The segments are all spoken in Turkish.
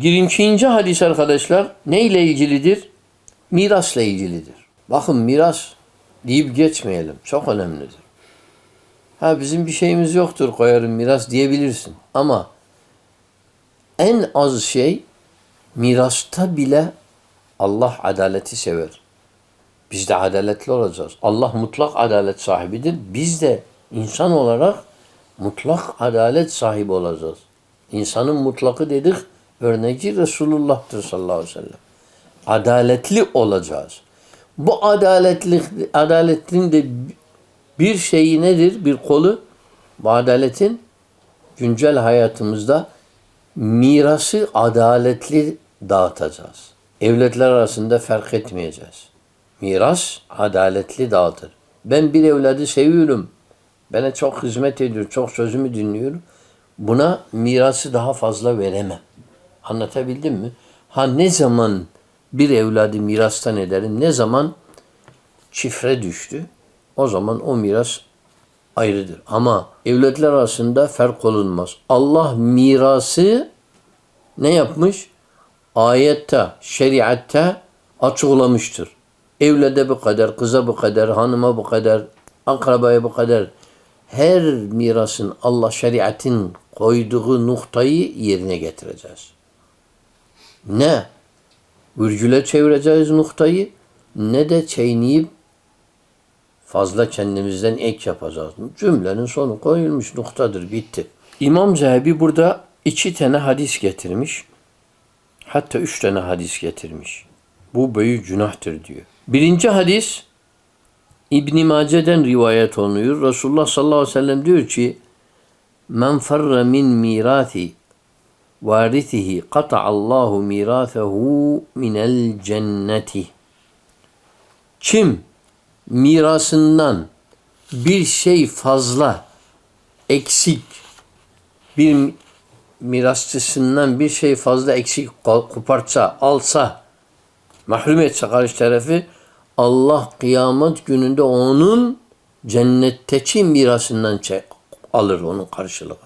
22. hadis arkadaşlar neyle ilgilidir? Mirasla ilgilidir. Bakın miras deyip geçmeyelim. Çok önemlidir. Ha bizim bir şeyimiz yoktur koyarım miras diyebilirsin. Ama en az şey mirasta bile Allah adaleti sever. Biz de adaletli olacağız. Allah mutlak adalet sahibidir. Biz de insan olarak mutlak adalet sahibi olacağız. İnsanın mutlakı dedik örneği Resulullah'tır sallallahu aleyhi ve sellem. Adaletli olacağız. Bu adaletli adaletin de bir şeyi nedir? Bir kolu bu adaletin güncel hayatımızda mirası adaletli dağıtacağız. Evlatlar arasında fark etmeyeceğiz. Miras adaletli dağıtır. Ben bir evladı seviyorum. Bana çok hizmet ediyor, çok sözümü dinliyor. Buna mirası daha fazla veremem. Anlatabildim mi? Ha ne zaman bir evladı mirastan ederim, ne zaman çifre düştü, o zaman o miras ayrıdır. Ama evlatlar arasında fark olunmaz. Allah mirası ne yapmış? Ayette, şeriatte açıklamıştır. Evlade bu kadar, kıza bu kadar, hanıma bu kadar, akrabaya bu kadar. Her mirasın Allah şeriatin koyduğu noktayı yerine getireceğiz. Ne virgüle çevireceğiz noktayı ne de çeyneyip fazla kendimizden ek yapacağız. Cümlenin sonu koyulmuş noktadır bitti. İmam Zehebi burada iki tane hadis getirmiş. Hatta üç tane hadis getirmiş. Bu büyük günahtır diyor. Birinci hadis İbn Mace'den rivayet oluyor. Resulullah sallallahu aleyhi ve sellem diyor ki Men ferre min mirati varithihi kata'allahu mirathehu minel cenneti. Kim mirasından bir şey fazla eksik bir mirasçısından bir şey fazla eksik koparsa, alsa, mahrum etse karşı tarafı Allah kıyamet gününde onun cennetteki mirasından çek, alır onun karşılığı.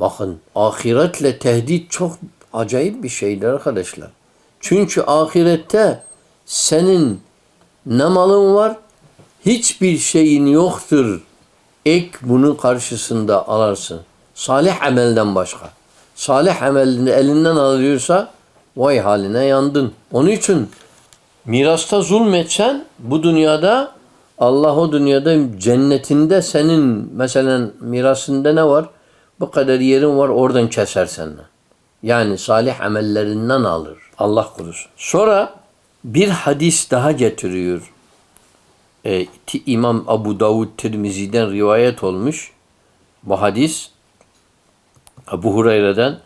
Bakın ahiretle tehdit çok acayip bir şeydir arkadaşlar. Çünkü ahirette senin ne malın var hiçbir şeyin yoktur. Ek bunun karşısında alarsın. Salih amelden başka. Salih amelini elinden alıyorsa vay haline yandın. Onun için mirasta zulmetsen bu dünyada Allah o dünyada cennetinde senin mesela mirasında ne var? Bu kadar yerin var oradan keser senden. Yani salih amellerinden alır. Allah korusun. Sonra bir hadis daha getiriyor. Ee, İmam Abu Davud Tirmizi'den rivayet olmuş. Bu hadis Abu Hureyre'den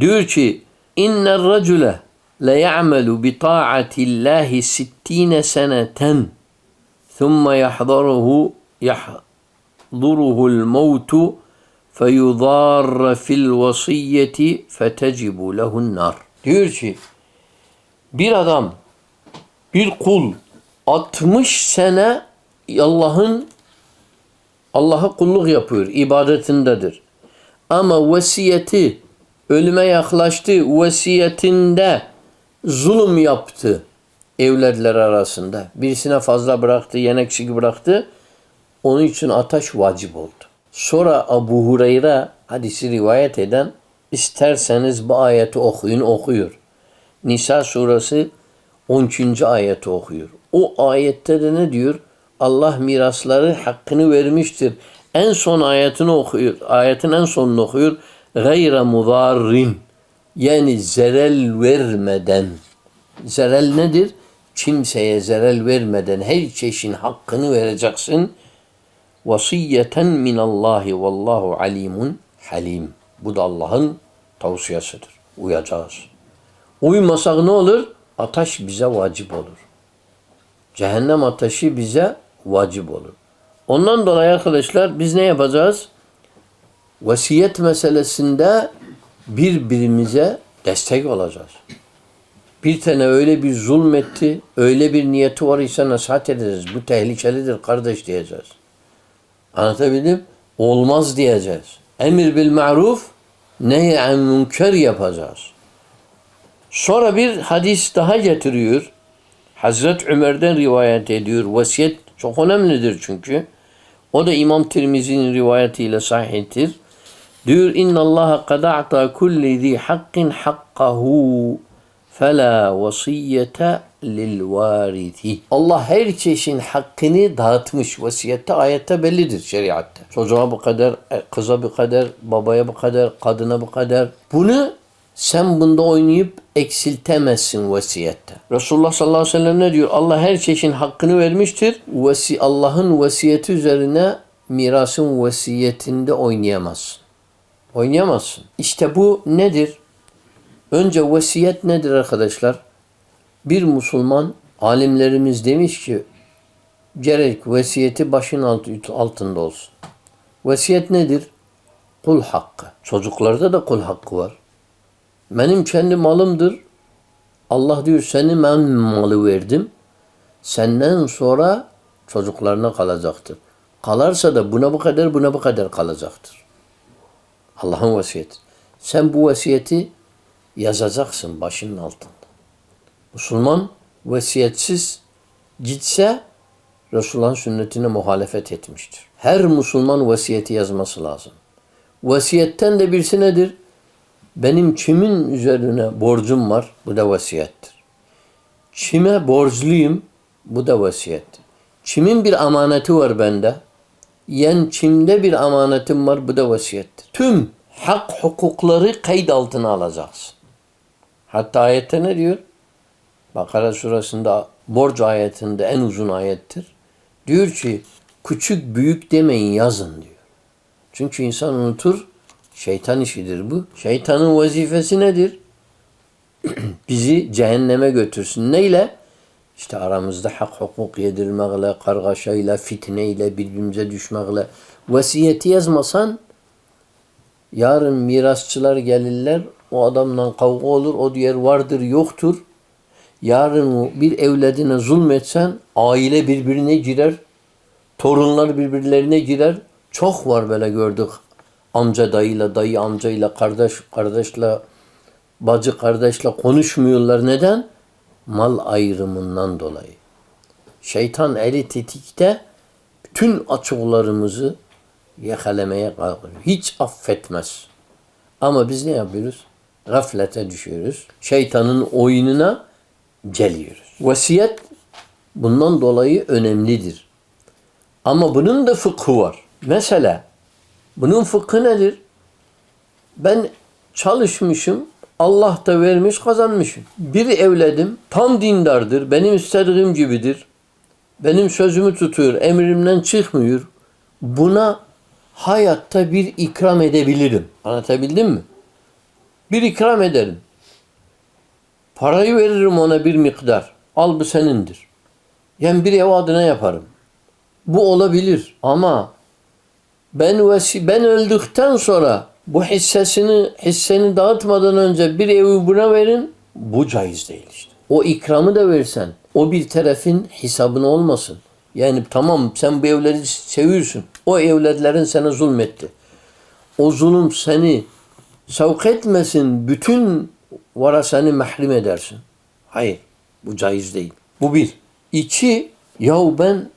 diyor ki inner racule le ya'melu bi ta'atillahi sittina seneten thumma yahdaruhu yahduruhu'l mevtu feyudarra fil vasiyeti fetecibu lehun nar. Diyor ki bir adam bir kul 60 sene Allah'ın Allah'a kulluk yapıyor, ibadetindedir. Ama vesiyeti ölüme yaklaştı, vesiyetinde zulüm yaptı evlerler arasında. Birisine fazla bıraktı, yenek eksik bıraktı. Onun için ateş vacip oldu. Sonra Abu Hureyre hadisi rivayet eden isterseniz bu ayeti okuyun okuyor. Nisa suresi 13. ayeti okuyor. O ayette de ne diyor? Allah mirasları hakkını vermiştir. En son ayetini okuyor. Ayetin en sonunu okuyor. Gayre mudarrin. Yani zerel vermeden. Zerel nedir? Kimseye zerel vermeden her çeşin hakkını vereceksin. Vasiyeten minallahi vallahu alimun halim. Bu da Allah'ın tavsiyesidir. Uyacağız. Uymasak ne olur? Ateş bize vacip olur. Cehennem ateşi bize vacip olur. Ondan dolayı arkadaşlar biz ne yapacağız? Vasiyet meselesinde birbirimize destek olacağız. Bir tane öyle bir zulmetti, öyle bir niyeti var ise nasihat edeceğiz. Bu tehlikelidir kardeş diyeceğiz. Anlatabildim? Olmaz diyeceğiz. Emir bil maruf, nehy en münker yapacağız. Sonra bir hadis daha getiriyor. Hazret Ömer'den rivayet ediyor. Vasiyet çok önemlidir çünkü. O da İmam Tirmizi'nin rivayetiyle sahihtir. Diyor inna Allah kad a'ta kulli zi hakkin hakkahu fela vasiyete lil. Allah her çeşin hakkını dağıtmış. Vasiyette ayette bellidir şeriatte. Çocuğa bu kadar, kıza bu kadar, babaya bu kadar, kadına bu kadar. Bunu sen bunda oynayıp eksiltemezsin vasiyette. Resulullah sallallahu aleyhi ve sellem ne diyor? Allah her çeşin hakkını vermiştir. Vasi Allah'ın vasiyeti üzerine mirasın vasiyetinde oynayamazsın. Oynayamazsın. İşte bu nedir? Önce vasiyet nedir arkadaşlar? Bir Müslüman alimlerimiz demiş ki gerek vasiyeti başın alt- altında olsun. Vasiyet nedir? Kul hakkı. Çocuklarda da kul hakkı var. Benim kendi malımdır. Allah diyor seni ben malı verdim. Senden sonra çocuklarına kalacaktır. Kalarsa da buna bu kadar buna bu kadar kalacaktır. Allah'ın vasiyeti. Sen bu vasiyeti yazacaksın başının altında. Müslüman vasiyetsiz gitse Resulullah'ın sünnetine muhalefet etmiştir. Her Müslüman vasiyeti yazması lazım. Vasiyetten de birisi nedir? Benim kimin üzerine borcum var? Bu da vasiyettir. Kime borçluyum? Bu da vasiyettir. Kimin bir amaneti var bende? Yen kimde bir amanetim var? Bu da vasiyettir. Tüm hak hukukları kayıt altına alacaksın. Hatta ayette ne diyor? Bakara surasında borç ayetinde en uzun ayettir. Diyor ki küçük büyük demeyin yazın diyor. Çünkü insan unutur. Şeytan işidir bu. Şeytanın vazifesi nedir? Bizi cehenneme götürsün. Neyle? İşte aramızda hak hukuk yedirmekle, kargaşayla, fitneyle, birbirimize düşmekle. Vasiyeti yazmasan yarın mirasçılar gelirler. O adamla kavga olur. O diğer vardır yoktur. Yarın bir evladına zulmetsen aile birbirine girer. Torunlar birbirlerine girer. Çok var böyle gördük. Amca dayıyla, dayı amcayla, kardeş kardeşle, bacı kardeşle konuşmuyorlar. Neden? Mal ayrımından dolayı. Şeytan eli tetikte bütün açıklarımızı yakalamaya kalkıyor. Hiç affetmez. Ama biz ne yapıyoruz? Gaflete düşüyoruz. Şeytanın oyununa geliyoruz. Vasiyet bundan dolayı önemlidir. Ama bunun da fıkhı var. Mesela bunun fıkhı nedir? Ben çalışmışım, Allah da vermiş, kazanmışım. Bir evladım tam dindardır, benim istediğim gibidir. Benim sözümü tutuyor, emrimden çıkmıyor. Buna hayatta bir ikram edebilirim. Anlatabildim mi? Bir ikram ederim. Parayı veririm ona bir miktar. Al bu senindir. Yani bir ev adına yaparım. Bu olabilir ama ben vesi ben öldükten sonra bu hissesini hisseni dağıtmadan önce bir evi buna verin. Bu caiz değil işte. O ikramı da versen o bir tarafın hesabına olmasın. Yani tamam sen bu evleri seviyorsun. O evletlerin sana zulmetti. O zulüm seni sevk etmesin. Bütün varasını mahrum edersin. Hayır. Bu caiz değil. Bu bir. İki, yahu ben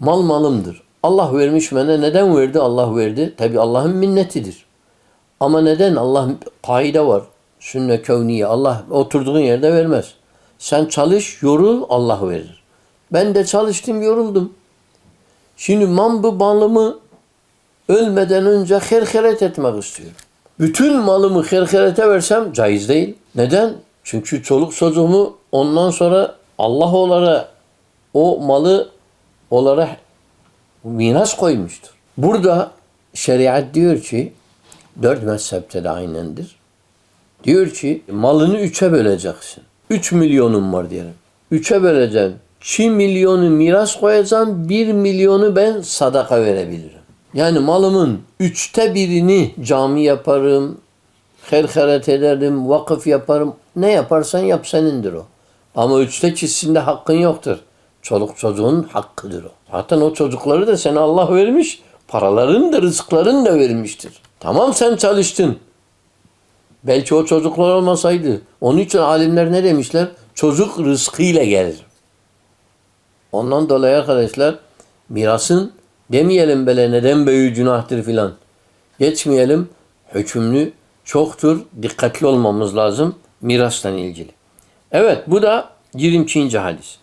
mal malımdır. Allah vermiş bana. Neden verdi? Allah verdi. Tabi Allah'ın minnetidir. Ama neden? Allah kaide var. Sünne kevniye. Allah oturduğun yerde vermez. Sen çalış, yorul, Allah verir. Ben de çalıştım, yoruldum. Şimdi man bu malımı ölmeden önce herheret etmek istiyorum. Bütün malımı herherete versem caiz değil. Neden? Çünkü çoluk çocuğumu ondan sonra Allah olarak o malı olarak miras koymuştur. Burada şeriat diyor ki dört mezhepte de aynendir. Diyor ki malını üçe böleceksin. Üç milyonum var diyelim. Üçe böleceğim. 2 milyonu miras koyacağım. Bir milyonu ben sadaka verebilirim. Yani malımın üçte birini cami yaparım, herheret ederim, vakıf yaparım. Ne yaparsan yap senindir o. Ama üçte ikisinde hakkın yoktur. Çoluk çocuğun hakkıdır o. Zaten o çocukları da sana Allah vermiş. Paraların da rızıkların da vermiştir. Tamam sen çalıştın. Belki o çocuklar olmasaydı. Onun için alimler ne demişler? Çocuk rızkıyla gelir. Ondan dolayı arkadaşlar mirasın demeyelim böyle neden büyük günahtır filan. Geçmeyelim. Hükümlü çoktur. Dikkatli olmamız lazım mirasla ilgili. Evet bu da 22. hadis.